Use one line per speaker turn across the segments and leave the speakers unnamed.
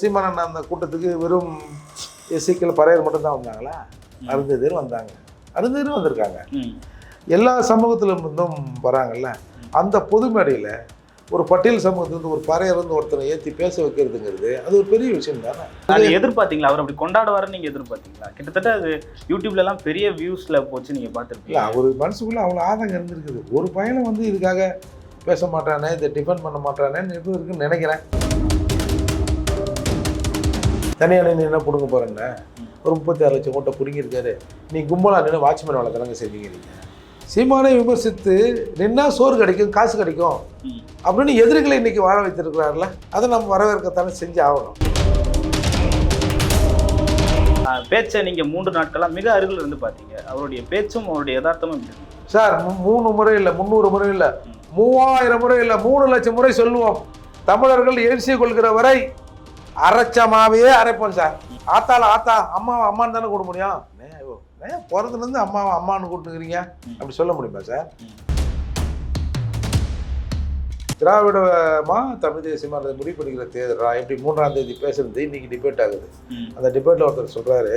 சீமானன் அந்த கூட்டத்துக்கு வெறும் எஸ்சிக்கல் பறையர் மட்டும்தான் வந்தாங்களா? அருந்ததியர் வந்தாங்க. அருந்ததியரும் வந்திருக்காங்க. எல்லா சமூகத்திலும் இருந்தும் வராங்கல்ல? அந்த பொது மேடையில் ஒரு பட்டியல் சமூகத்திலிருந்து ஒரு பறையர் வந்து ஒருத்தரை ஏற்றி பேச வைக்கிறதுங்கிறது அது ஒரு பெரிய விஷயம் தானே?
அது எதிர்பார்த்தீங்களா? அவர் அப்படி கொண்டாடுவாருன்னு நீங்க எதிர்பார்த்தீங்களா? கிட்டத்தட்ட அது யூடியூப்ல எல்லாம் பெரிய வியூஸ்ல போச்சு நீங்க
இல்லை
பார்த்துருப்பீங்க
அவர் மனசுக்குள்ள அவ்வளோ ஆதங்கம் இருந்திருக்குது. ஒரு பையனை வந்து இதுக்காக பேச மாட்டானே இதை டிஃபெண்ட் பண்ண மாட்டானேன்னு இருக்குன்னு நினைக்கிறேன். தனியாக நீ என்ன பிடுங்க போறேன்னு ஒரு முப்பத்தி ஆறு லட்சம் கோட்டை பிடுங்கியிருக்காரு. நீ கும்பலா நின்று வாட்ச்மேன் வேலை தானங்க நீங்கள் சீமானை விமர்சித்து நின்னா சோறு கிடைக்கும் காசு கிடைக்கும். அப்படின்னு எதிரிகளை இன்னைக்கு வாழ வைத்திருக்கிறார்ல அதை நம்ம வரவேற்கத்தானே செஞ்சு ஆகணும்.
பேச்சை நீங்க மூன்று நாட்களா மிக அருகில் இருந்து பார்த்தீங்க. அவருடைய பேச்சும் அவருடைய யதார்த்தமும்?
சார் மூணு முறை இல்லை முந்நூறு முறை இல்லை. மூவாயிரம் முறை இல்லை மூணு லட்சம் முறை சொல்லுவோம். தமிழர்கள் எழுச்சி கொள்கிற வரை அரைச்ச மாவையே அரைப்போம் சார். ஆத்தால ஆத்தா அம்மா அம்மான்னு தானே கூட முடியும்? நே, ஐயோ, அம்மாவை அம்மான்னு கூப்பிட்டுக்கிறீங்க அப்படி சொல்ல முடியுமா சார்? திராவிடமா தமிழ் தேசியமா அதை முடிவு பண்ணிக்கிற தேர்தலா எப்படி மூன்றாம் தேதி பேசுறது இன்னைக்கு டிபேட் ஆகுது. அந்த டிபேட்ல ஒருத்தர் சொல்றாரு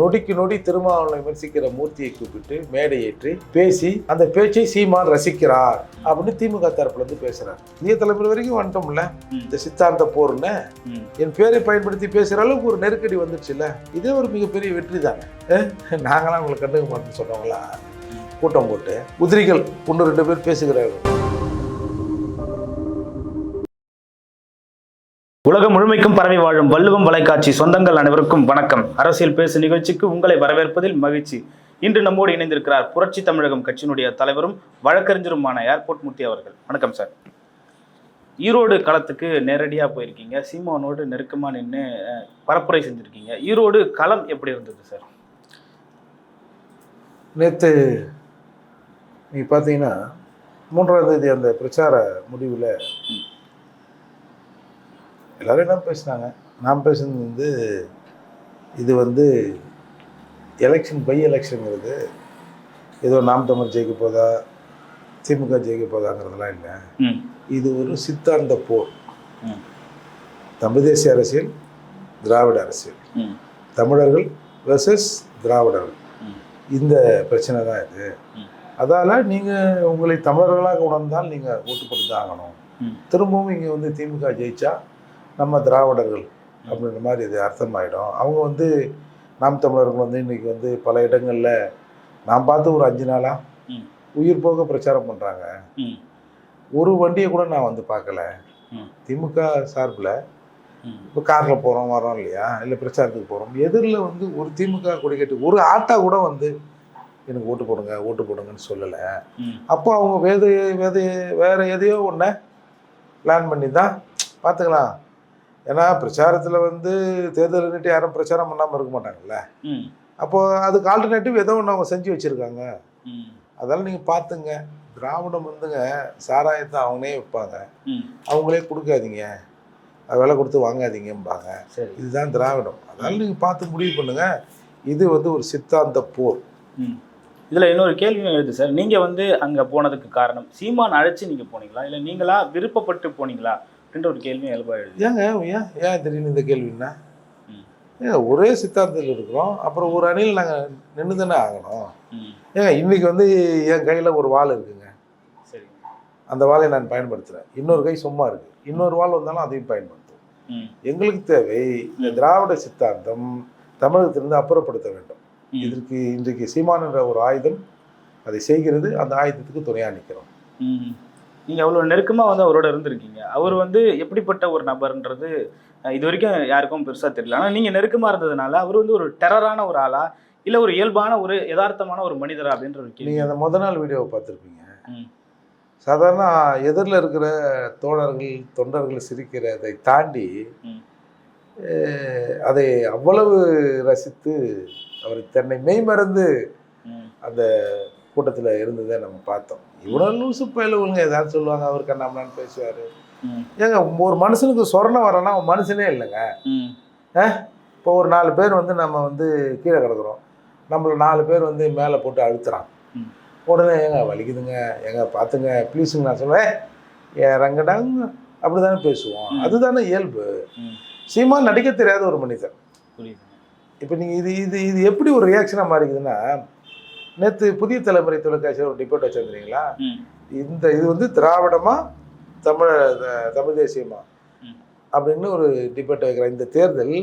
நொடிக்கு நொடி திருமாவளவனை விமர்சிக்கிற மூர்த்தியை கூப்பிட்டு மேடை ஏற்றி பேசி அந்த பேச்சை சீமான் ரசிக்கிறார் அப்படின்னு திமுக தரப்புல இருந்து பேசுறாரு. புதிய தலைமுறை வரைக்கும் வந்துட்டோம்ல. இந்த சித்தாந்த போர்னு. என் பேரை பயன்படுத்தி பேசுற அளவுக்கு ஒரு நெருக்கடி வந்துருச்சுல்ல இதே ஒரு மிகப்பெரிய வெற்றி தானே. நாங்களாம் உங்களை கண்டுக்க மாட்டோம்னு சொன்னவங்களா கூட்டம் போட்டு. உதிரிகள் ஒன்று ரெண்டு பேர் பேசுகிறார்கள்.
உலகம் முழுமைக்கும் பரவி வாழும் வள்ளுவம் வலைக்காட்சி சொந்தங்கள் அனைவருக்கும் வணக்கம். அரசியல் பேசு நிகழ்ச்சிக்கு உங்களை வரவேற்பதில் மகிழ்ச்சி. இன்று நம்மோடு இணைந்திருக்கிறார் புரட்சி தமிழகம் கட்சியினுடைய தலைவரும் வழக்கறிஞருமான ஏர்போர்ட் மூர்த்தி அவர்கள். வணக்கம் சார். ஈரோடு களத்துக்கு நேரடியாக போயிருக்கீங்க. சீமானோடு நெருக்கமாக நின்று பரப்புரை செஞ்சுருக்கீங்க. ஈரோடு களம் எப்படி இருந்தது சார்?
நேற்று நீ பார்த்தீங்கன்னா மூன்றாம் தேதி அந்த பிரச்சார முடிவில் எல்லாரும் என்ன பேசினாங்க நான் பேசுனது வந்து இது வந்து எலெக்ஷன் பை எலெக்ஷனுங்கிறது ஏதோ நாம் தமிழ் ஜெயிக்க போதா திமுக ஜெயிக்க போதாங்கிறதெல்லாம் இல்லை. இது ஒரு சித்தாந்த போர். தமிழ் தேசிய அரசியல் திராவிட அரசியல். தமிழர்கள் வெர்சஸ் திராவிடர்கள். இந்த பிரச்சனை தான் இது. அதால நீங்கள் உங்களை தமிழர்களாக உணர்ந்தால் நீங்கள் ஓட்டு போட்டு தான் ஆகணும். திரும்பவும் இங்கே வந்து திமுக ஜெயிச்சா நம்ம திராவிடர்கள் அப்படின்ற மாதிரி இது அர்த்தமாயிடும். அவங்க வந்து நாம் தமிழர்கள் வந்து இன்னைக்கு வந்து பல இடங்களில் நான் பார்த்து ஒரு அஞ்சு நாளாக. உயிர் போக பிரச்சாரம் பண்ணுறாங்க ஒரு வண்டியை கூட நான் வந்து பார்க்கல. திமுக சார்பில் இப்போ காரில் போகிறோம் வரோம் இல்லையா? இல்லை பிரச்சாரத்துக்கு போகிறோம் எதிரில் வந்து ஒரு திமுக கொடி கட்டி ஒரு ஆட்டா கூட வந்து எனக்கு ஓட்டு போடுங்க ஓட்டு போடுங்கன்னு சொல்லலை. அப்போ அவங்க வேத வேத வேறு எதையோ ஒன்றை பிளான் பண்ணி தான் பார்த்துக்கலாம். ஏன்னா பிரச்சாரத்தில் வந்து தேர்தல் யாரும் பிரச்சாரம் பண்ணாமல் இருக்க மாட்டாங்கல்ல.
ம்.
அப்போ அதுக்கு ஆல்டர்னேட்டிவ் ஏதோ ஒன்று அவங்க செஞ்சு வச்சுருக்காங்க. அதெல்லாம் நீங்கள் பார்த்துங்க திராவிடம் வந்துங்க சாராயத்தை அவங்களே வைப்பாங்க.
ம்.
அவங்களே கொடுக்காதீங்க. விலை கொடுத்து வாங்காதீங்கம்பாங்க. இதுதான் திராவிடம். அதனால நீங்கள் பார்த்து முடிவு பண்ணுங்க. இது வந்து ஒரு சித்தாந்த போர்.
இதில் இன்னொரு கேள்வியும் எழுது சார். நீங்கள் வந்து அங்கே போனதுக்கு காரணம் சீமான் அழைச்சி நீங்கள் போனீங்களா? இல்லை நீங்களா விருப்பப்பட்டு போனீங்களா? அப்படின்ற ஒரு இயல்பாக எழுது.
ஏங்க ஏன் ஏன் திடீர்னு இந்த கேள்வின்னா. ஏங்க ஒரே சித்தாந்தத்தில் இருக்கிறோம். அப்புறம் ஒரு அணியில் நாங்கள் நின்று தானே ஆகணும் ஏங்க இன்னைக்கு வந்து என் கையில் ஒரு வாள் இருக்குங்க.
சரி.
அந்த வாளை நான் பயன்படுத்துகிறேன் இன்னொரு கை சும்மா இருக்கு. இன்னொரு வாள் வந்தாலும் அதையும் பயன்படுத்தும் எங்களுக்கு தேவை இந்த திராவிட சித்தாந்தம் தமிழகத்திலிருந்து அப்புறப்படுத்த வேண்டும். இதற்கு இன்றைக்கு சீமான் என்ற ஒரு ஆயுதம் அதை செய்கிறது. அந்த ஆயுதத்துக்கு துணையாக நிற்கிறோம்
நீங்கள் அவ்வளோ நெருக்கமாக வந்து அவரோட இருந்திருக்கீங்க. அவர் வந்து எப்படிப்பட்ட ஒரு நபர்ன்றது இது வரைக்கும் யாருக்கும் பெருசாக தெரியல. ஆனால் நீங்கள் நெருக்கமாக இருந்ததுனால அவர் வந்து ஒரு டெரரான ஒரு ஆளா இல்லை ஒரு இயல்பான ஒரு யதார்த்தமான ஒரு மனிதரா அப்படின்ற ஒரு கேள்வி.
நீங்கள் அந்த முத நாள் வீடியோவை பார்த்துருப்பீங்க. சாதாரண எதிரில் இருக்கிற தோழர்கள் தொண்டர்கள் சிரிக்கிறதை தாண்டி அதை அவ்வளவு ரசித்து அவர் தன்னை மெய்மறந்து
ம்.
அந்த கூட்டத்தில் இருந்ததை நம்ம பார்த்தோம். இவ்வளோ லூசு பயலுவங்க ஏதாவது சொல்லுவாங்க அவர் கண்ணாமலான்னு பேசுவார். ஏங்க ஒரு மனுஷனுக்கு சொரணம் வரனா அவன் மனுஷனே இல்லைங்க. இப்போ ஒரு நாலு பேர் வந்து நம்ம வந்து கீழே கிடக்குறோம். நம்மளை நாலு பேர் வந்து மேலே போட்டு அழுத்துறான். உடனே ஏங்க வலிக்குதுங்க. ஏங்க பார்த்துங்க ப்ளீஸுங்க நான் சொல்லுவேன் இறங்கடாங்க. அப்படி தானே பேசுவோம். அதுதானே இயல்பு.
ம்.
சீமான் நடிக்க தெரியாத ஒரு
புரியுது
இப்போ நீங்கள் இது இது இது எப்படி ஒரு ரியாக்ஷனாக மாறிக்குதுன்னா நேற்று புதிய தலைமுறை தொலைக்காட்சியில் ஒரு டிபேட் வச்சிருந்தீங்களா இந்த இது வந்து திராவிடமா தமிழ தமிழ் தேசியமா. அப்படின்னு ஒரு டிபேட் வைக்கிற இந்த தேர்தல்.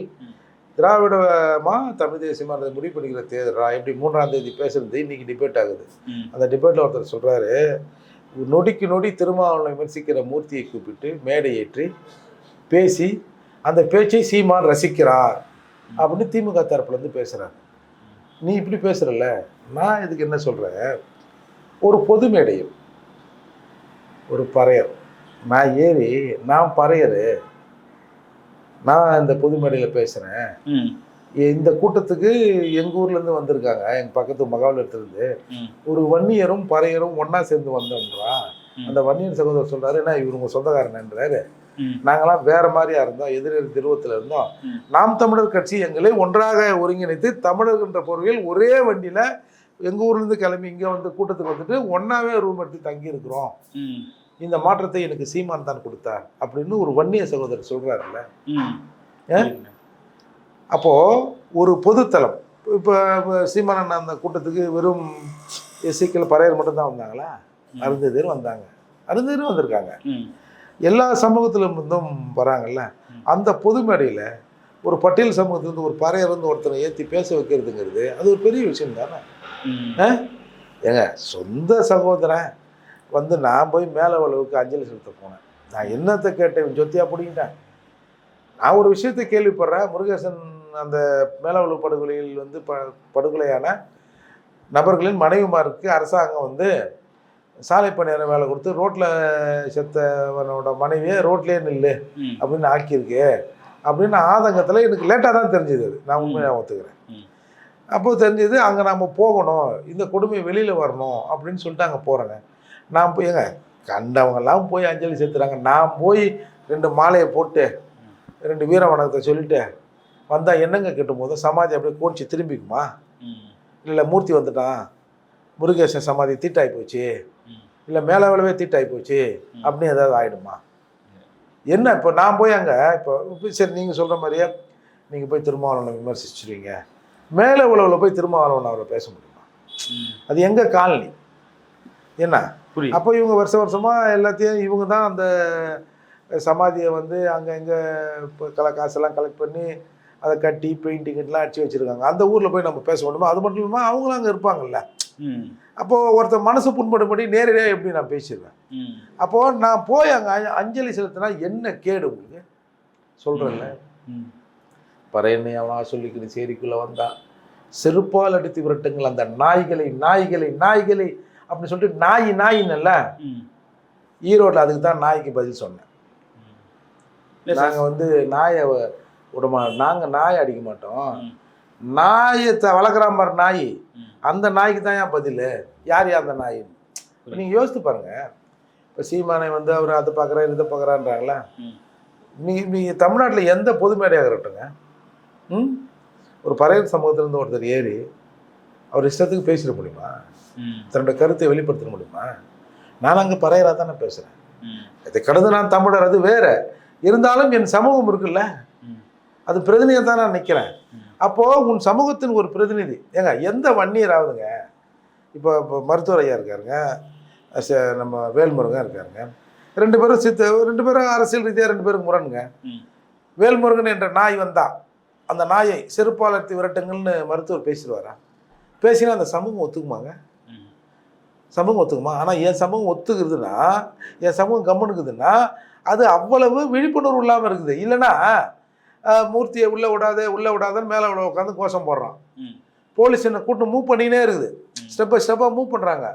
திராவிடமா தமிழ் தேசியமா அதை முடிவு பண்ணிக்கிற தேர்தலா? எப்படி மூன்றாம் தேதி பேசுறது? இன்னைக்கு டிபேட் ஆகுது. அந்த டிபேட்ல ஒருத்தர் சொல்றாரு நொடிக்கு நொடி திருமாவளவனை விமர்சிக்கிற மூர்த்தியை கூப்பிட்டு மேடை ஏற்றி பேசி அந்த பேச்சை சீமான் ரசிக்கிறார் அப்படின்னு திமுக தரப்புல இருந்து பேசுறாங்க. நீ இப்படி பேசுறல்ல? நான் இதுக்கு என்ன சொல்றேன்? ஒரு பொது மேடையில் ஒரு பறையர் நான் ஏறி நான் பறையரு நான் இந்த பொது மேடையில் பேசுகிறேன் இந்த கூட்டத்துக்கு எங்கள் ஊர்லேருந்து வந்திருக்காங்க எங்கள் பக்கத்து மகாபலிபுரத்துலேருந்து ஒரு வன்னியரும் பறையரும் ஒன்றா சேர்ந்து வந்தோம்ன்றா.
ம்.
அந்த வன்னியர் சகோதரர் சொல்றாரு என்ன இவர் உங்க சொந்தக்காரன்ன்றாரு நாங்களாம் வேற மாதிரியா இருந்தோம் எதிரெதிர் திருவத்தில் இருந்தோம். நாம் தமிழர் கட்சி எங்களை ஒன்றாக ஒருங்கிணைத்து தமிழர் என்ற பொருளில் ஒரே வண்டியில எங்க ஊர்ல இருந்து கிளம்பி இங்க வந்து கூட்டத்துக்கு வந்துட்டு ஒன்னாவே ரூம் எடுத்து தங்கி இருக்கிறோம் இந்த மாற்றத்தை எனக்கு சீமான் தான் கொடுத்தார் அப்படின்னு ஒரு வன்னிய சகோதரர் சொல்றாருல்ல? அப்போ ஒரு பொதுத்தலம் இப்போ சீமானன் அந்த கூட்டத்துக்கு வெறும் எஸ்சிக்கல் பறையர் மட்டும்தான் வந்தாங்களா?
ம்.
அருந்ததியர் வந்தாங்க. அருந்ததியரும் வந்திருக்காங்க. எல்லா சமூகத்திலும் இருந்தும் வராங்கல்ல. அந்த பொது மேடையில் ஒரு பட்டியல் சமூகத்திலிருந்து ஒரு பறையர் வந்து ஒருத்தனை ஏற்றி பேச வைக்கிறதுங்கிறது அது ஒரு பெரிய விஷயம் தானே? ஏங்க சொந்த சகோதரன் வந்து நான் போய் மேலே அளவுக்கு அஞ்சலி செலுத்த போனேன். நான் என்னத்தை கேட்டேன்? சொத்தியா பிடிக்கிட்டேன் நான் ஒரு விஷயத்தை கேள்விப்படுறேன். முருகேசன் அந்த மேலவளவு படுகொலையில் வந்து ப படுகொலையான நபர்களின் மனைவிமாருக்கு அரசாங்கம் வந்து சாலை பணியார வேலை கொடுத்து ரோட்டில் செத்தவனோட மனைவியை ரோட்லேயே நில்லு அப்படின்னு ஆக்கியிருக்கு. அப்படின்னு ஆதங்கத்தில் எனக்கு லேட்டாக தான் தெரிஞ்சது அது. நான் உண்மையாக ஒத்துக்கிறேன். அப்போ தெரிஞ்சது அங்கே நம்ம போகணும். இந்த கொடுமை வெளியில் வரணும் அப்படின்னு சொல்லிட்டு அங்கே போகிறேங்க நான் போய் ஏங்க கண்டவங்கெல்லாம் போய் அஞ்சலி செலுத்துறாங்க நான் போய் ரெண்டு மாலையை போட்டு ரெண்டு வீர வணக்கத்தை சொல்லிட்டு வந்தால் என்னங்க கெட்டும் போது சமாதி அப்படியே கோணிச்சு திரும்பிக்குமா? இல்லை மூர்த்தி வந்துட்டான். முருகேசன் சமாதி தீட்டாகி போச்சு. இல்லை மேலே விளவே தீட்டாகி போச்சு. அப்படின்னு ஏதாவது ஆயிடுமா? என்ன இப்போ நான் போய் அங்கே இப்போ சரி நீங்கள் சொல்கிற மாதிரியே நீங்கள் போய் திருமாவளவனை விமர்சிச்சிருவீங்க. மேலே உழவில் போய் திருமாவளவன் அவரை பேச முடியுமா? அது எங்கள் காலனி? என்ன? அப்போ இவங்க வருஷ வருஷமாக எல்லாத்தையும் இவங்க தான் அந்த சமாதியை வந்து அங்கே இங்கே இப்போ கல காசெல்லாம் கலெக்ட் பண்ணி அதை கட்டி பெயிண்டிங்கெல்லாம் அடிச்சு வச்சுருக்காங்க. அந்த ஊரில் போய் நம்ம பேச முடியுமா? அது மட்டும் இல்லாமல் அவங்களும் அங்கே இருப்பாங்கல்ல. அப்போது ஒருத்தர் மனசு புண்படும்படி நேரடியாக எப்படி நான் பேசிடுவேன்? அப்போது நான் போய் அங்கே அஞ்சலி செலுத்தினா என்ன கேடு உங்களுக்கு? சொல்கிறேன்ல
ம்.
பறையனை அவனா சொல்லிக்கிட்டு சேரிக்குள்ளே வந்தான் செருப்பால் அடித்து விரட்டுங்கள் அந்த நாய்களை நாய்களை நாய்களை அப்படின்னு சொல்லிட்டு நாய் நாயின்னல்ல? ஈரோட்டில் அதுக்கு தான் நாய்க்கு பதில் சொன்னேன். நாங்கள் வந்து நாயை விடமா நாங்கள் நாயை அடிக்க மாட்டோம். நாயை பாரு நாய். அந்த நாய்க்கு தான் ஏன் பதில்? யார் யார் அந்த நாயின்னு நீங்கள் யோசித்து பாருங்க. இப்போ சீமானை வந்து அவர் அதை பார்க்குறாரு இதை பார்க்குறான்றாங்களா நீ நீங்கள் தமிழ்நாட்டில் எந்த பொது மேடையாக இருக்கட்டுங்க ம்? ஒரு பறையர் சமூகத்திலேருந்து ஒருத்தர் ஏறி அவர் இஷ்டத்துக்கு பேசிட முடியுமா? தன்னோட கருத்தை வெளிப்படுத்த முடியுமா? நான் அங்கே பறையராக தானே பேசுகிறேன் இதை கடந்து நான் தமிழர் அது வேற. இருந்தாலும் என் சமூகம் இருக்குல்ல? அது பிரதிநிதியாக தான் நான் நிற்கிறேன். அப்போது உன் சமூகத்தின் ஒரு பிரதிநிதி. ஏங்க எந்த வன்னியராவதுங்க? இப்போ இப்போ மருத்துவர் ஐயா இருக்காருங்க நம்ம வேல்முருகன் இருக்காருங்க. ரெண்டு பேரும் சித்த ரெண்டு பேரும் அரசியல் ரீதியாக ரெண்டு பேரும் முரணுங்க. வேல்முருகன் என்ற நாய் வந்தா அந்த நாயை செருப்பாலத்தி விரட்டுங்கள்னு மருத்துவர் பேசிடுவாரா? பேசினா அந்த சமூகம் ஒத்துக்குமாங்க? சமூகம் ஒத்துக்குமா? ஆனால் என் சமூகம் ஒத்துக்குதுன்னா என் சமூகம் கம்முனுக்குதுன்னா அது அவ்வளவு விழிப்புணர்வு இல்லாமல் இருக்குது. இல்லைன்னா மூர்த்தியை உள்ளே விடாதே உள்ளே விடாதன்னு மேலே உட்காந்து கோஷம் போடுறான். போலீஸ் என்ன கூட்டு மூவ் பண்ணினே இருக்குது. ஸ்டெப் பை ஸ்டெப்பாக மூவ் பண்ணுறாங்க.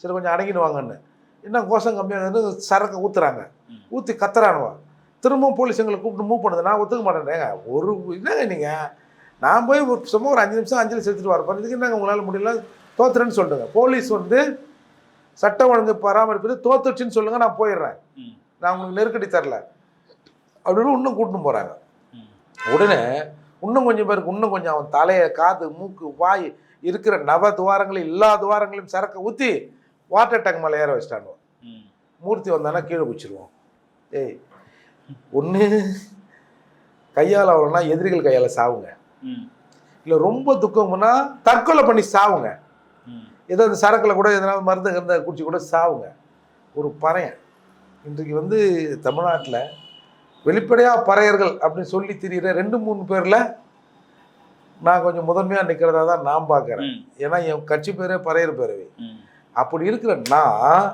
சரி கொஞ்சம் அடங்கிட்டு வாங்கன்னு என்ன கோஷம் கம்மியாகுது சரக்கு ஊற்றுறாங்க. ஊற்றி கத்துறானுவா. திரும்பவும் போலீஸ் எங்களை கூப்பிட்டு மூவ் பண்ணுது. நான் ஒத்துக்க மாட்டேனேங்க ஒரு என்னங்க நீங்கள் நான் போய் ஒரு சும்மா ஒரு அஞ்சு நிமிஷம் அஞ்சலி செலுத்திட்டு வரப்போ இதுக்கு என்னங்க உங்களால் முடியல? தோத்துறேன்னு சொல்லுங்க. போலீஸ் வந்து சட்ட ஒழுங்கு பராமரிப்பது தோத்துச்சுன்னு சொல்லுங்க நான் போயிடுறேன். நான் உங்களுக்கு நெருக்கடி தரல. அப்படின்னு இன்னும் கூட்டின்னு போகிறாங்க உடனே இன்னும் கொஞ்சம் பேருக்கு இன்னும் கொஞ்சம் அவன் தலையை காது மூக்கு வாய் இருக்கிற நவ துவாரங்களையும் எல்லா துவாரங்களையும் சரக்கு ஊற்றி வாட்டர் டேங்க் மேலே ஏற வச்சிட்டானுவோம் மூர்த்தி வந்தானா கீழே குச்சிருவோம் ஏய் ஒன்று கையால் அவ்வளோனா எதிரிகள் கையால் சாவுங்க. இல்லை ரொம்ப துக்கம்னா தற்கொலை பண்ணி சாவுங்க. ஏதோ அந்த சரக்கில் கூட எதனா மருந்து கருந்த குடிச்சு கூட சாவுங்க. ஒரு பறையன். இன்றைக்கு வந்து தமிழ்நாட்டில் வெளிப்படையாக பறையர்கள் அப்படின்னு சொல்லி திரியிற ரெண்டு மூணு பேரில் நான் கொஞ்சம் முதன்மையாக நிற்கிறதா தான் நான் பார்க்குறேன். ஏன்னா என் கட்சி பேரே பறையர் பேரவை. அப்படி இருக்கிற நான்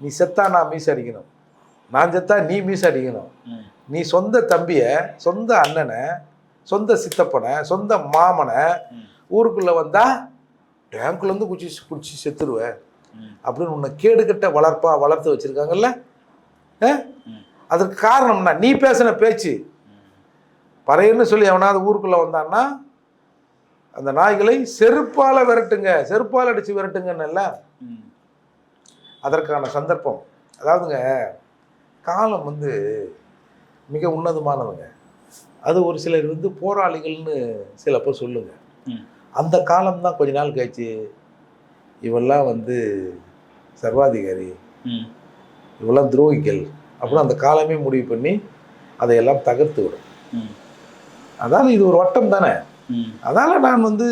நீ செத்தா நான் மீச அடிக்கணும். நான் செத்தா நீ மீச அடிக்கணும். நீ சொந்த தம்பியை சொந்த அண்ணனை சொந்த சித்தப்பனை சொந்த மாமனை. ஊருக்குள்ளே வந்தா டேங்க்லேருந்து குச்சி குடிச்சு செத்துருவேன் அப்படின்னு உன்னை கேடுகட்ட வளர்ப்பா வளர்த்து வச்சிருக்காங்கல்ல? அதற்கு காரணம்னா நீ பேசின பேச்சு. பறையன்னு சொல்லி எவனாவது ஊருக்குள்ளே வந்தான்னா அந்த நாய்களை செருப்பால் விரட்டுங்க. செருப்பால் அடித்து விரட்டுங்கன்னு
ம்
அதற்கான சந்தர்ப்பம். அதாவதுங்க காலம் வந்து மிக உன்னதமானதுங்க. அது ஒரு சிலர் வந்து போராளிகள்னு சிலப்போ சொல்லுங்க. அந்த காலம் தான் கொஞ்ச நாள் கழிச்சு இவெல்லாம் வந்து சர்வாதிகாரி. இவெல்லாம் துரோகிகள். அப்படின்னு அந்த காலமே முடிவு பண்ணி அதையெல்லாம் தகர்த்து விடும் அதாவது இது ஒரு வட்டம் தானே? அதனால் நான் வந்து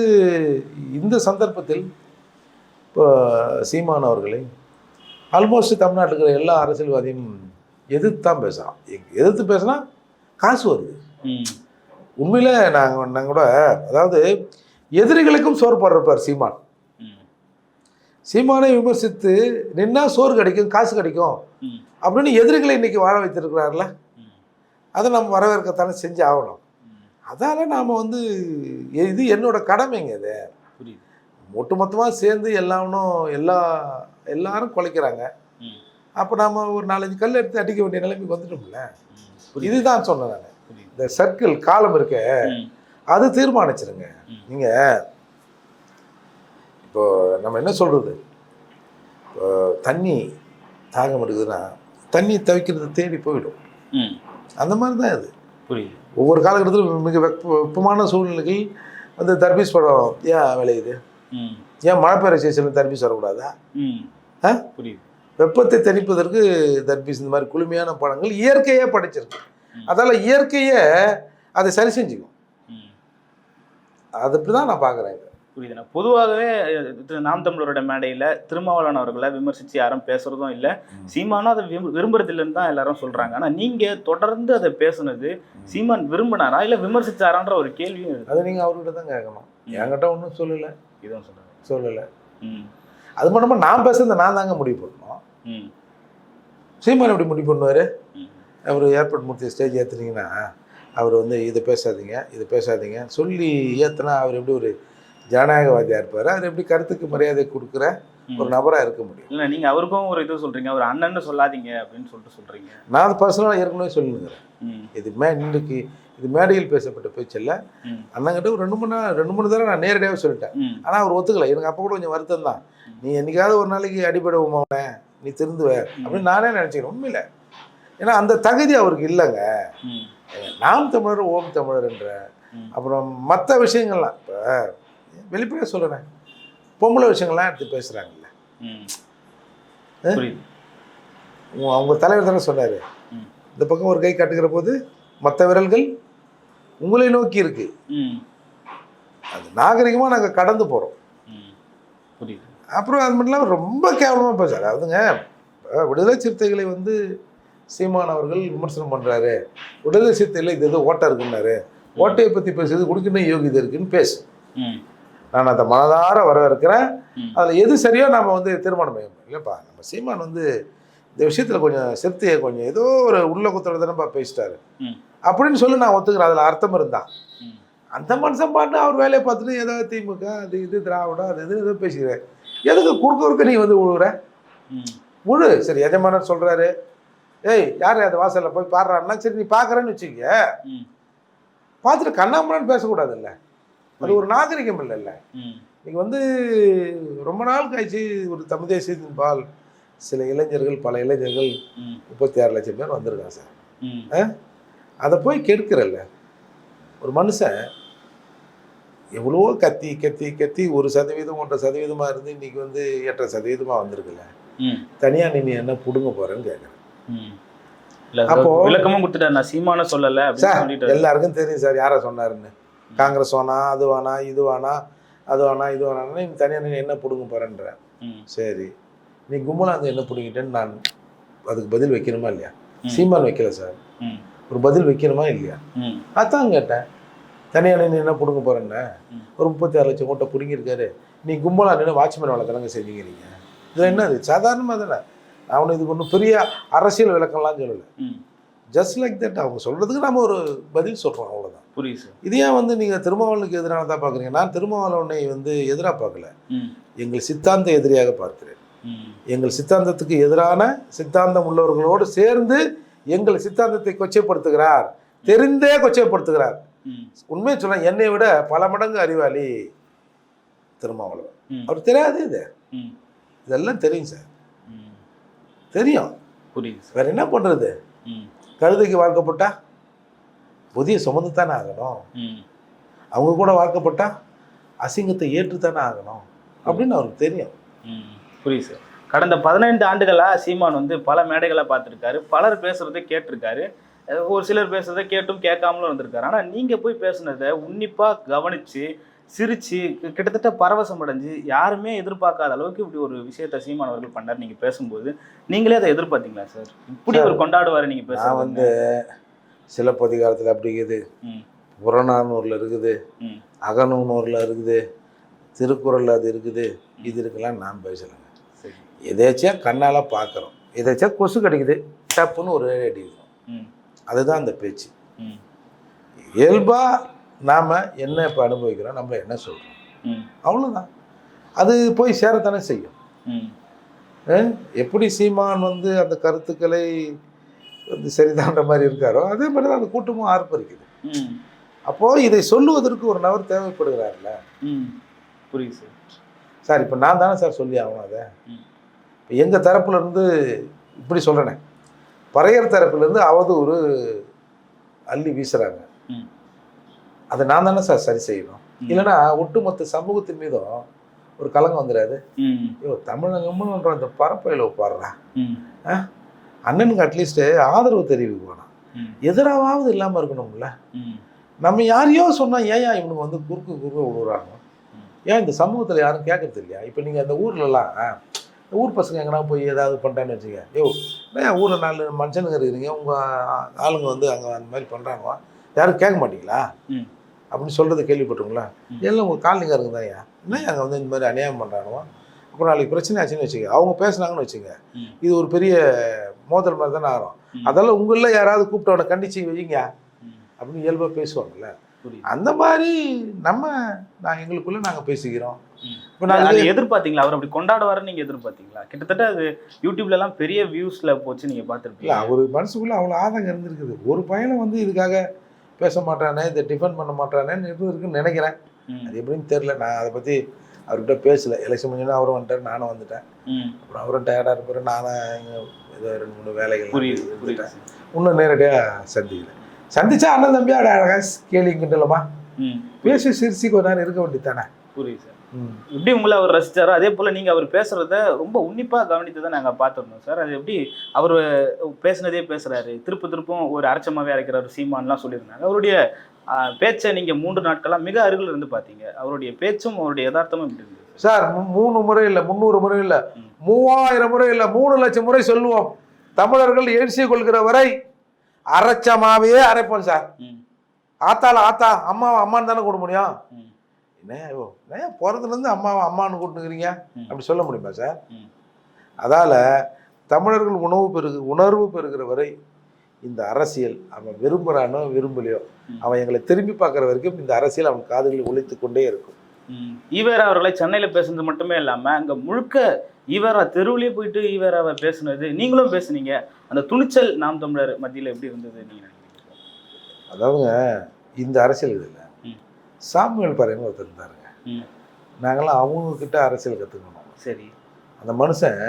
இந்த சந்தர்ப்பத்தில் இப்போ சீமான் அவர்களை ஆல்மோஸ்ட் தமிழ்நாட்டில் இருக்கிற எல்லா அரசியல்வாதியும் எதிர்த்து தான் பேசுகிறான் எதிர்த்து பேசினா காசு வருது. உண்மையில் நாங்கள் நாங்கள் கூட அதாவது எதிரிகளுக்கும் சோறு போடுறப்பார் சீமான். சீமானை விமர்சித்து நின்னா சோறு கிடைக்கும் காசு கிடைக்கும் அப்படின்னு எதிரிகளை இன்னைக்கு வாழ வைத்திருக்கிறார்ல? அதை நம்ம வரவேற்கத்தானே செஞ்சு ஆகணும். அதால் நாம் வந்து இது என்னோட கடமைங்க இது. ஒட்டுமொத்தமாக சேர்ந்து எல்லாவனும் எல்லா எல்லாரும் குலைக்கிறாங்க. அப்போ நாம ஒரு நாலஞ்சு கல் எடுத்து அடிக்க வேண்டிய நிலைமைக்கு வந்துட்டோம்ல? இதுதான் சொன்னேன் நான். இந்த சர்க்கிள் காலம் இருக்க. அது தீர்மானிச்சிருங்க. நீங்கள் இப்போ நம்ம என்ன சொல்கிறது இப்போ தண்ணி தாகம் எடுக்குதுன்னா தண்ணி தவிக்கிறது தேடி போயிடும். அந்த மாதிரி தான் இது.
புரியுது.
ஒவ்வொரு காலகட்டத்திலும் மிக வெப்ப வெப்பமான சூழ்நிலைகள் வந்து தர்பீஸ் பழம் ஏன் விளையுது? ஏன் மழை பெய்கிற சீசனில் தர்பீஸ் வரக்கூடாதா? ஆ?
புரியுது.
வெப்பத்தை தணிப்பதற்கு தர்பீஸ் இந்த மாதிரி குளுமையான பழங்கள் இயற்கையே படைச்சிருக்கு. அதால் இயற்கையே அதை சரி செஞ்சுக்கும். அது அப்படி தான் நான் பார்க்குறேன்
புரியுதுண்ணா பொதுவாகவே நாம் தமிழரோட மேடையில் திருமாவளவன் அவர்களை விமர்சித்து யாரும் பேசுறதும் இல்லை. சீமானும் அதை விரும்ப- விரும்புறதில்லைன்னு தான் எல்லாரும் சொல்றாங்க. ஆனால் நீங்கள் தொடர்ந்து அதை பேசுனது சீமான் விரும்பினாரா? இல்லை விமர்சிச்சாரான்ற ஒரு கேள்வியும் இருக்கு.
அது நீங்கள் அவர்கிட்ட தான் கேட்கணும். என்கிட்ட ஒன்றும் சொல்லலை.
இதுவும் சொல்றாங்க
சொல்லலை.
ம்.
அது மட்டும் நான் பேசுறதை நான் தாங்க முடிவு பண்ணணும்.
ம்.
சீமான் எப்படி முடிவு பண்ணுவார்? அவர் ஏர்போர்ட் மூர்த்தி ஸ்டேஜ் ஏற்றுனீங்கன்னா அவர் வந்து இதை பேசாதீங்க இதை பேசாதீங்க சொல்லி ஏற்றுனா அவர் எப்படி ஒரு ஜனநாயகவாதியாக இருப்பார். அவர் எப்படி கருத்துக்கு மரியாதை கொடுக்குற ஒரு நபராக இருக்க முடியும்.
இல்லை நீங்கள் அவருக்கும் ஒரு இது சொல்றீங்க. அவர் அண்ணன்னு சொல்லாதீங்க அப்படின்னு சொல்லிட்டு சொல்றீங்க.
நான் அது பர்சனலாக ஏற்கனவே சொல்லுங்கிறேன் இது மே இன்னைக்கு இது மேடையில் பேசப்பட்ட பேச்சல்ல
ம்.
அண்ணங்கிட்ட ஒரு ரெண்டு மூணு நாள் ரெண்டு மூணு தடவை நான் நேரடியாகவே சொல்லிட்டேன். ஆனால் அவர் ஒத்துக்கல. எனக்கு அப்போ கூட கொஞ்சம் வருத்தம் தான். நீ என்னைக்காவது ஒரு நாளைக்கு அடிபடுவோம் அவனை? நீ திருந்துவ. அப்படின்னு நானே நினச்சிக்கிறேன். உண்மையில. ஏன்னா அந்த தகுதி அவருக்கு இல்லைங்க. நாம் தமிழர் ஓம் தமிழர் என்ற. அப்புறம் மற்ற விஷயங்கள்லாம். இப்போ வெளிப்படையாக சொல்கிறேன் பொம்பளை விஷயங்கள்லாம் எடுத்து பேசுகிறாங்கல்ல அவங்க தலைவர் தானே சொன்னார். இந்த பக்கம் ஒரு கை கட்டுகிற போது மற்ற விரல்கள் உங்களை நோக்கி இருக்கு.
ம்.
அது நாகரிகமாக நாங்கள் கடந்து போகிறோம் அப்புறம் அது மட்டும் இல்லாமல் ரொம்ப கேவலமாக பேசுறாரு. அதுங்க விடுதலை சிறுத்தைகளை வந்து சீமான் அவர்கள் விமர்சனம் பண்ணுறாரு விடுதலை சிறுத்தையில் இது எது ஓட்டை இருக்குன்னாரு. ஓட்டையை பற்றி பேசுறது குடிக்கணும் யோகிதை இருக்குன்னு பேசு.
ம்.
நான் அதை மனதார வரவேற்கிறேன். அதில் எது சரியோ நாம் வந்து தீர்மானம் இல்லைப்பா? நம்ம சீமான் வந்து இந்த விஷயத்தில் கொஞ்சம் சிறுத்தையை கொஞ்சம் ஏதோ ஒரு உள்ள குத்தோட தானேப்பா பேசிட்டாரு. அப்படின்னு சொல்லி நான் ஒத்துக்கிறேன். அதில் அர்த்தம் இருந்தா.
ம்.
அந்த மனுஷன் பாட்டு அவர் வேலையை பார்த்துட்டு ஏதோ திமுக அது இது திராவிடம் அது இது ஏதோ பேசிக்கிறேன் எதுக்கு குறுக்க குறுக்க நீ வந்து
ம்.
முழு சரி எஜமானர் சொல்கிறாரு ஏய் யார் அது வாசலில் போய் பாடுறாருன்னா சரி நீ பார்க்குறேன்னு வச்சுக்க பார்த்துட்டு கண்ணாமண்ணான்னு பேசக்கூடாதுல்ல. அது ஒரு நாகரிகம் இல்லைல்ல. இன்னைக்கு வந்து ரொம்ப நாள் கழிச்சு ஒரு தமிழ் தேசியத்தின் பால் சில இளைஞர்கள் பல இளைஞர்கள் முப்பத்தி ஆறு லட்சம் பேர் வந்திருக்காங்க சார். அதை போய் கெடுக்கிறல்ல. ஒரு மனுஷன் எவ்வளவோ கத்தி கத்தி கத்தி ஒரு சதவீதம் ஒன்றரை சதவீதமாக இருந்து இன்னைக்கு வந்து எட்டரை சதவீதமாக வந்திருக்குல்ல. தனியாக நீ என்ன பிடுங்க போகிறேன்னு கேட்குறேன் அப்போ-
விளக்கமும் கொடுத்துட்டாரு நான் சீமான சொல்லல
சார் எல்லாருக்கும் தெரியும் சார் யாரை சொன்னாருன்னு. காங்கிரஸ் வேணா அது வேணா இது வேணா அது வேணா இது வேணான்னு நீ தனியாக நீ என்ன பிடுங்க போறேன்ற.
ம்,
சரி. நீ கும்பலா இருந்து என்ன பிடிங்கிட்டேன்னு நான் அதுக்கு பதில் வைக்கணுமா இல்லையா. சீமான் வைக்கல சார்.
ம்,
ஒரு பதில் வைக்கணுமா இல்லையா? அதான் கேட்டேன். தனியாக நீ என்ன பிடுங்க போறேன்னு?
ம்.
ஒரு முப்பத்தி ஆறு லட்சம் மூட்டை பிடுங்கியிருக்காரு. நீ கும்பலா நின்று வாட்ச்மேன் வேலை தானங்க செஞ்சீங்க நீங்க? இதில் என்னது? சாதாரணமாக தானே அவனு இதுக்கு ஒன்றும் பெரிய அரசியல் விளக்கம்லாம் சொல்லலை. ஜஸ்ட் லைக் தட் அவங்க சொல்றதுக்கு நாம ஒரு பதில் சொல்றோம் அவ்வளவுதான்.
புரியுது சார்
இது ஏன் வந்து நீங்க திருமாவளவனுக்கு எதிரானதா பாக்குறீங்க நான் திருமாவளவனை வந்து எதிராக பார்க்கல. எங்கள் சித்தாந்த எதிரியாக பார்க்கிறேன். எங்கள் சித்தாந்தத்துக்கு எதிரான சித்தாந்தம் உள்ளவர்களோடு சேர்ந்து எங்கள் சித்தாந்தத்தை கொச்சைப்படுத்துகிறார். தெரிந்தே கொச்சைப்படுத்துகிறார். உண்மையை சொல்ல என்னை விட பல மடங்கு அறிவாளி திருமாவளவன். அவர் தெரியாது இது. இதெல்லாம் தெரியும் சார். தெரியும்.
புரியுது
வேற என்ன பண்றது?
ம்,
கழுதைக்கு வாழ்க்கப்பட்டா புதிய சுமந்து தானே ஆகணும்.
ம்,
அவங்க கூட வாழ்க்கப்பட்டா அசிங்கத்தை ஏற்றுத்தானே ஆகணும் அப்படின்னு அவருக்கு தெரியும்.
ம். புரியுது சார். கடந்த பதினைந்து ஆண்டுகளா சீமான் வந்து பல மேடைகளை பார்த்துருக்காரு. பலர் பேசுறதை கேட்டிருக்காரு. ஒரு சிலர் பேசுறதை கேட்டும் கேட்காமலும் இருந்திருக்காரு. ஆனா நீங்க போய் பேசுனதை உன்னிப்பா கவனிச்சு சிரிச்சு கிட்டத்தட்ட பரவசம் அடைஞ்சு யாருமே எதிர்பார்க்காத அளவுக்கு இப்படி ஒரு விஷயத்த சீமான் அவர்கள் பண்ணார் நீங்க பேசும்போது நீங்களே அதை எதிர்பார்த்தீங்களா சார்? இப்படி அவர் கொண்டாடுவாரு நீங்க
நான்
பேசுறது
வந்து சிலப்பதிகாரத்தில் அப்படி இருக்குது.
ம்,
புறநானூரில் இருக்குது. அகநூனூரில் இருக்குது. திருக்குறளில் அது இருக்குது. இது இருக்கலாம் நான் பேசலைங்க.
சரி.
எதேச்சியா கண்ணால் பார்க்குறோம் எதேச்சியா கொசு கிடைக்குது. டப்புன்னு ஒரு அடி இருக்கும்.
ம்,
அதுதான் அந்த பேச்சு. இயல்பாக நாம் என்ன இப்போ அனுபவிக்கிறோம் நம்ம என்ன சொல்கிறோம் அவ்வளோதான் அது போய் சேரத்தானே செய்யும். எப்படி சீமான் வந்து அந்த கருத்துக்களை வந்து சரிதான்ற மாதிரி இருக்காரோ அதே மாதிரி தான் அந்த கூட்டமும் ஆர்ப்பரிக்குது.
ம்,
அப்போது இதை சொல்லுவதற்கு ஒரு நபர் தேவைப்படுகிறார்ல?
ம். புரியுது சார்.
சார் இப்போ நான் தானே சார் சொல்லி ஆகணும் அதை. இப்போ எங்கள் தரப்புல இருந்து இப்படி சொல்கிறேனே பறையர் தரப்புல இருந்து அவதூறு அள்ளி வீசுகிறாங்க. அதை நான் தானே சார் சரி செய்யணும். இல்லைன்னா ஒட்டுமொத்த சமூகத்தின் மீதும் ஒரு கலங்கம் வந்துடாது. ஐயோ தமிழகம்ன்ற அந்த பரப்பையில் பாடுறா அண்ணனுக்கு அட்லீஸ்ட் ஆதரவு தெரிவிக்க வேணாம்.
ம்,
எதிராவது இல்லாமல் இருக்கணும்ல. நம்ம யாரையோ சொன்னால் ஏன் இவனுக்கு வந்து குறுக்கு குறுக்க விழுறாங்க. ஏன் இந்த சமூகத்தில் யாரும் கேட்கறது இல்லையா? இப்போ நீங்கள் அந்த ஊர்லலாம் ஊர் பசங்க எங்கன்னா போய் ஏதாவது பண்ணிட்டான்னு வச்சுக்க யோ ஏன் ஊரில் நாலு மனுஷனுங்க இருக்கிறீங்க உங்கள் ஆளுங்க வந்து அங்கே அந்த மாதிரி பண்ணுறாங்க யாரும் கேட்க மாட்டீங்களா. அப்படின்னு சொல்கிறத கேள்விப்பட்டோங்களா. எல்லாம் உங்கள் காலனிக்காரங்க தான் ஏன் என்ன அங்கே வந்து இந்த மாதிரி அநியாயம் பண்ணுறானுவோ அப்புறம் நாளைக்கு பிரச்சனை ஆச்சுன்னு வச்சுக்க அவங்க பேசுனாங்கன்னு வச்சுங்க. இது ஒரு பெரிய மோதல் மாதிரி தானே ஆகும். அதெல்லாம் உங்களில் யாராவது கூப்பிட்டு அவனை கண்டிச்சு வைங்க. அப்படின்னு இயல்பாக பேசுவாங்கல்ல. அந்த மாதிரி நம்ம நாங்கள் எங்களுக்குள்ள நாங்கள் பேசிக்கிறோம். இப்போ நாங்கள்
எதிர்பார்த்தீங்களா? அவர் அப்படி கொண்டாடுவாருன்னு நீங்க எதிர்பார்த்தீங்களா? கிட்டத்தட்ட அது யூடியூப்ல எல்லாம் பெரிய வியூஸ்ல போச்சு நீங்க
இல்லை
பார்த்துருப்பீங்க
அவர் மனசுக்குள்ள அவ்வளோ ஆதங்கம் இருந்திருக்குது. ஒரு பையனை வந்து இதுக்காக பேச மாட்டானே இதை டிஃபெண்ட் பண்ண மாட்டானேன்னு இருக்குன்னு நினைக்கிறேன். அது எப்படின்னு தெரில நான் அதை பற்றி அவர்கிட்ட பேசல. எலெக்ஷன் முடிஞ்சோன்னா அவரும் வந்துட்டார் நானும் வந்துட்டேன். அப்புறம் அவரும் டயர்டாக இருப்பார். நானும் ஏதோ ரெண்டு மூணு வேலைகள்
புரியுது புரியுது.
இன்னும் நேரடியாக சந்திக்கல சந்திச்சா அண்ணன் தம்பியா அழகா கேள்வி கிண்டலமா?
ம்,
பேசி சிரிச்சு கொஞ்ச நேரம் இருக்க வேண்டியதானே
புரியுது சார். எப்படி உங்களை அவர் ரசிச்சாரோ அதே போல நீங்க அவர் பேசுறத ரொம்ப உன்னிப்பா கவனித்து தான் நாங்க பார்த்துருந்தோம் சார். அது எப்படி அவர் பேசுனதே பேசுறாரு. திருப்பு திருப்பும் ஒரு அரைச்சமாவே அரைக்கிறாரு சீமான்லாம் சொல்லியிருந்தாங்க. அவருடைய பேச்சை நீங்க மூன்று நாட்களா மிக அருகில் இருந்து பார்த்தீங்க. அவருடைய பேச்சும் அவருடைய யதார்த்தமும் எப்படி இருந்தது
சார்? மூணு முறை இல்லை முந்நூறு முறை இல்லை. மூவாயிரம் முறை இல்லை மூணு லட்சம் முறை சொல்லுவோம். தமிழர்கள் எழுச்சி கொள்கிற வரை அரைச்சமாவே அரைப்போம் சார். ஆத்தால ஆத்தா அம்மா அம்மான்னு தானே கூட்ட முடியும். என்ன ஓ ஏன் பிறந்ததுலேருந்து அம்மாவை அம்மான்னு கூப்பிட்டுக்கிறீங்க
ம்.
அப்படி சொல்ல முடியுமா சார். அதால தமிழர்கள் உணவு பெருகு உணர்வு பெறுகிற வரை இந்த அரசியல் அவன் விரும்புகிறானோ விரும்பலையோ. அவன் எங்களை திரும்பி பார்க்குற வரைக்கும் இந்த அரசியல் அவன் காதுகளில் ஒழித்து கொண்டே இருக்கும்.
ஈவேரா அவர்களை சென்னையில பேசுனது மட்டுமே இல்லாம அங்க முழுக்க ஈவேரா தெருவுலயே போயிட்டு ஈவேராவை பேசுனது நீங்களும் பேசுனீங்க அந்த துணிச்சல் நாம் தமிழர் மத்தியில எப்படி இருந்தது நீங்க நினைக்கிறீங்க?
அதாவதுங்க இந்த அரசியல் இதில். சாமுவேல் பாறைன்னு ஒருத்தர் இருந்தாருங்க. நாங்களாம் அவங்க கிட்ட அரசியல் கற்றுக்கணும்
சரி.
அந்த மனுஷன்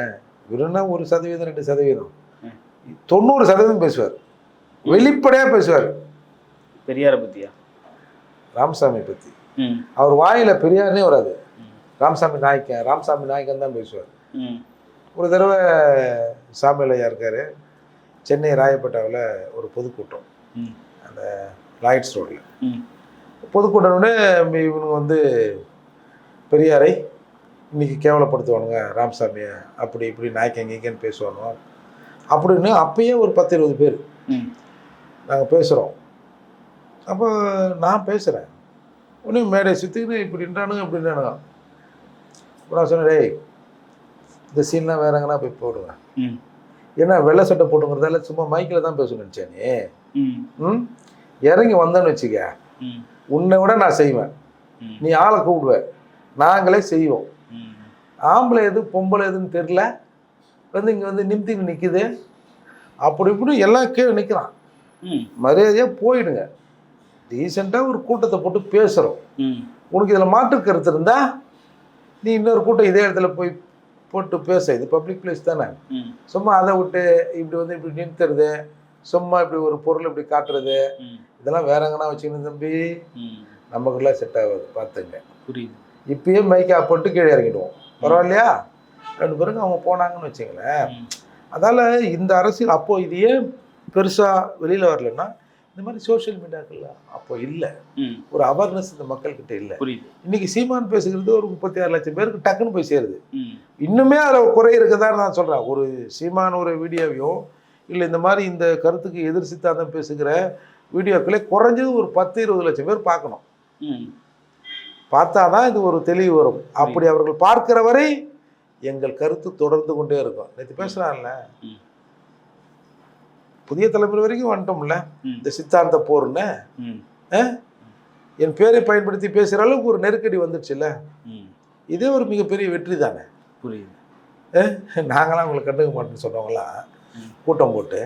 இவருன்னா ஒரு சதவீதம் ரெண்டு சதவீதம். தொண்ணூறு சதவீதம் பேசுவார். வெளிப்படையாக பேசுவார்.
பெரியார பத்தியா?
ராமசாமி பற்றி அவர் வாயில பெரியார்னே வராது. ராமசாமி நாயக்கன் ராமசாமி நாயக்கன் தான் பேசுவார். ஒரு தடவை சாமியல் ஐயா இருக்காரு. சென்னை ராயப்பேட்டாவில் ஒரு பொதுக்கூட்டம். அந்த லாய்ட்ஸ் ரோடில். பொதுக்கூட்டம்னே இவனுங்க வந்து பெரியாரை இன்னைக்கு கேவலப்படுத்துவானுங்க ராமசாமியை அப்படி இப்படி நாய்க்கு எங்கேன்னு பேசுவானுங்க. அப்படின்னு அப்பயே ஒரு பத்து இருபது பேர்
ம்.
நாங்கள் பேசுகிறோம் அப்போ நான் பேசுகிறேன் உடனே மேடை சுற்றிக்கிட்டு இப்படின்றானுங்க அப்படின்றானுங்க அப்ப நான் சொன்னேன் டேய் இந்த சீன்லாம் வேற எங்கன்னா போய் போடுவேன் ஏன்னா வெள்ளை சட்டை போட்டுங்கிறதால சும்மா மைக்கில் தான் பேசணும்னு நினச்சேன்.
ம்.
இறங்கி வந்தேன்னு வச்சுக்க. உன்னை விட நான் செய்வேன். நீ ஆளை கூப்பிடுவ. நாங்களே செய்வோம். ஆம்பளை எது பொம்பளை எதுன்னு தெரில வந்து இங்கே வந்து நிமித்தின்னு நிற்குது அப்படி இப்படி எல்லாம் கீழே நிற்கிறான் மரியாதையாக போயிடுங்க. டீசெண்டாக ஒரு கூட்டத்தை போட்டு பேசுகிறோம் உனக்கு இதில் மாற்று கருத்து இருந்தா நீ இன்னொரு கூட்டம் இதே இடத்துல போய் போட்டு பேச. இது பப்ளிக் பிளேஸ் தானே. சும்மா அதை விட்டு இப்படி வந்து இப்படி நிறுத்துறது. சும்மா இப்படி ஒரு பொருள் இப்படி காட்டுறது. இதெல்லாம் வேற எங்கன்னா வச்சுக்கணும் தம்பி? நமக்குலாம் செட் ஆகாது பார்த்துங்க.
புரியுது.
இப்பயே மைக்கா போட்டு கீழே இறங்கிடுவோம். பரவாயில்லையா? ரெண்டு பேருக்கு அவங்க போனாங்கன்னு வச்சுங்களேன் அதால் இந்த அரசியல் அப்போ இது ஏன் பெருசாக வெளியில் வரலன்னா இந்த மாதிரி சோஷியல் மீடியாக்கள்ல அப்போ இல்லை. ஒரு அவேர்னஸ் இந்த மக்கள்கிட்ட இல்லை. இன்னைக்கு சீமான் பேசுகிறது ஒரு முப்பத்தி ஆறு லட்சம் பேருக்கு டக்குன்னு போய் சேருது. இன்னுமே அதில் குறை இருக்குதான்னு நான் சொல்கிறேன் ஒரு சீமான ஒரு வீடியோவையோ இல்லை இந்த மாதிரி இந்த கருத்துக்கு எதிர் சித்தாந்தம் பேசுகிற வீடியோக்களே குறைஞ்சது ஒரு பத்து இருபது லட்சம் பேர் பார்க்கணும். பார்த்தா தான் இது ஒரு தெளிவு வரும். அப்படி அவர்கள் பார்க்கிற வரை எங்கள் கருத்து தொடர்ந்து கொண்டே இருக்கும். நேற்று பேசுகிறான்ல. புதிய தலைமுறை வரைக்கும் வந்துட்டோம்ல? இந்த சித்தாந்த போர்னு? என் பேரை பயன்படுத்தி பேசுகிற அளவுக்கு ஒரு நெருக்கடி வந்துடுச்சுல்ல?
ம்
இதே ஒரு மிகப்பெரிய வெற்றி தானே?
புரியுது.
நாங்களாம் உங்களை கண்டுக்க மாட்டோம்னு சொன்னவங்களாம். கூட்டம் போட்டு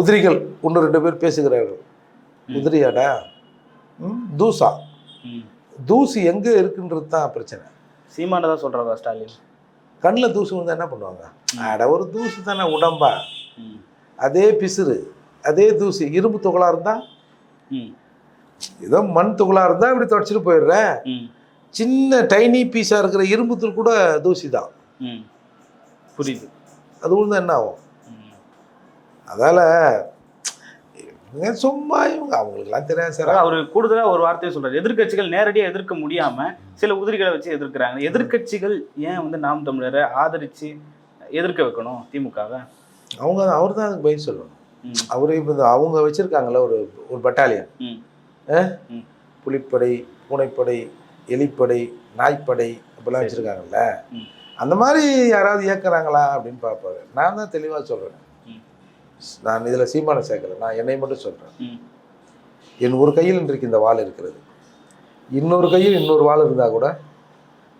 உதிரிகள் ஒன்று ரெண்டு பேர் பேசுகிறார்கள்.
ம்,
தூசா. தூசி எங்கே இருக்குன்றது தான் பிரச்சனை.
சீமானை தான் சொல்கிறாரா ஸ்டாலின்?
கண்ணில் தூசு வந்தால் என்ன பண்ணுவாங்க? அட ஒரு தூசு தானே உடம்பா. அதே பிசுறு அதே தூசி. இரும்பு துகளாக இருந்தால் ஏதோ மண் துகளாக இருந்தால் இப்படி தொடச்சிட்டு போயிடுறேன் சின்ன டைனி பீஸாக இருக்கிற இரும்பு தூள் கூட தூசி தான்.
ம். புரியுது.
அது விழுந்தா என்ன ஆகும்? அதால் சும்மா இவங்க அவங்களுக்குலாம் தெரியாது சார்.
அவர் கூடுதலா ஒரு வார்த்தையை சொல்றாரு. எதிர்க்கட்சிகள் நேரடியா எதிர்க்க முடியாம சில உதிரிகளை வச்சு எதிர்க்கிறாங்க. எதிர்க்கட்சிகள் ஏன் வந்து நாம் தமிழரை ஆதரிச்சு எதிர்க்க வைக்கணும் திமுகவை?
அவங்க அவர் தான் அதுக்கு பதில் சொல்லணும். அவர் இப்போ அவங்க வச்சுருக்காங்கல்ல ஒரு ஒரு பட்டாலியன். புலிப்படை பூனைப்படை எலிப்படை நாய்ப்படை அப்படிலாம்
சரி.
வச்சுருக்காங்கல்ல. அந்த மாதிரி யாராவது இயக்குறாங்களா அப்படின்னு பார்ப்பாரு. நான் தான் தெளிவாக சொல்கிறேன். நான் இதில் சீமானை சேர்க்கல நான் என்னை மட்டும் சொல்கிறேன் என் ஒரு கையில் இன்றைக்கு இந்த வாள் இருக்கிறது. இன்னொரு கையில் இன்னொரு வாள் இருந்தால் கூட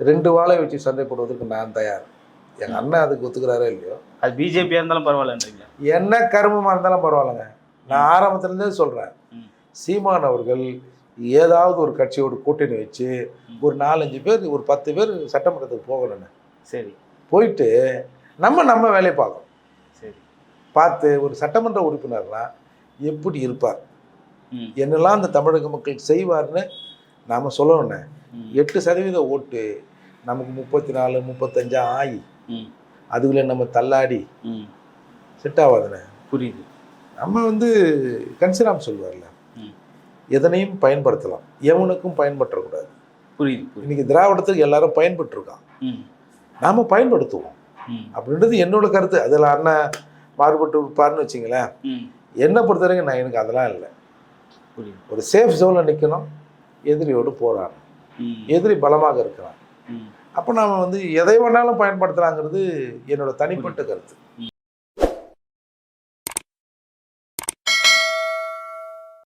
ரெண்டு வாளை வச்சு சண்டை போடுவதற்கு நான் தயார். எங்கள் அண்ணன் அதுக்கு ஒத்துக்கிறாரோ இல்லையோ?
அது பிஜேபியா இருந்தாலும் பரவாயில்லன்றீங்க.
என்ன கருமமாக இருந்தாலும் பரவாயில்லைங்க. நான் ஆரம்பத்துலேருந்தே சொல்கிறேன். சீமான் அவர்கள் ஏதாவது ஒரு கட்சியோட கூட்டணி வச்சு ஒரு நாலஞ்சு பேர் ஒரு பத்து பேர் சட்டமன்றத்துக்கு போகணும்னு.
சரி.
போயிட்டு நம்ம நம்ம வேலையை பார்க்கணும். பார்த்து ஒரு சட்டமன்ற உறுப்பினர்லாம் எப்படி இருப்பார்? என்னெல்லாம் அந்த தமிழக மக்கள் செய்வார்னு நாம் சொல்லணுண்ணே எட்டு சதவீத ஓட்டு நமக்கு முப்பத்தி நாலு முப்பத்தஞ்சா ஆகி அதுக்குள்ளே நம்ம தள்ளாடி செட் ஆகாதுண்ணே
புரியுது.
நம்ம வந்து கன்சிராம் சொல்லுவார்ல எதனையும் பயன்படுத்தலாம். எவனுக்கும் பயன்படுத்தக்கூடாது
புரியுது
இன்னைக்கு திராவிடத்துக்கு எல்லாரும் பயன்பட்டுருக்கான் நாம பயன்படுத்துவோம். அப்படின்றது என்னோட கருத்து. அதில் அண்ணன் மாறுபட்டு இருப்பார்னு வச்சிங்களேன். என்னை பொறுத்த வரைக்கும் நான் எனக்கு அதெல்லாம் இல்லை. ஒரு சேஃப் ஜோனில் நிற்கணும் எதிரியோடு போராடணும். எதிரி பலமாக இருக்கிறான். அப்போ நாம வந்து எதை வேணாலும் பயன்படுத்தலாங்கிறது என்னோட தனிப்பட்ட கருத்து.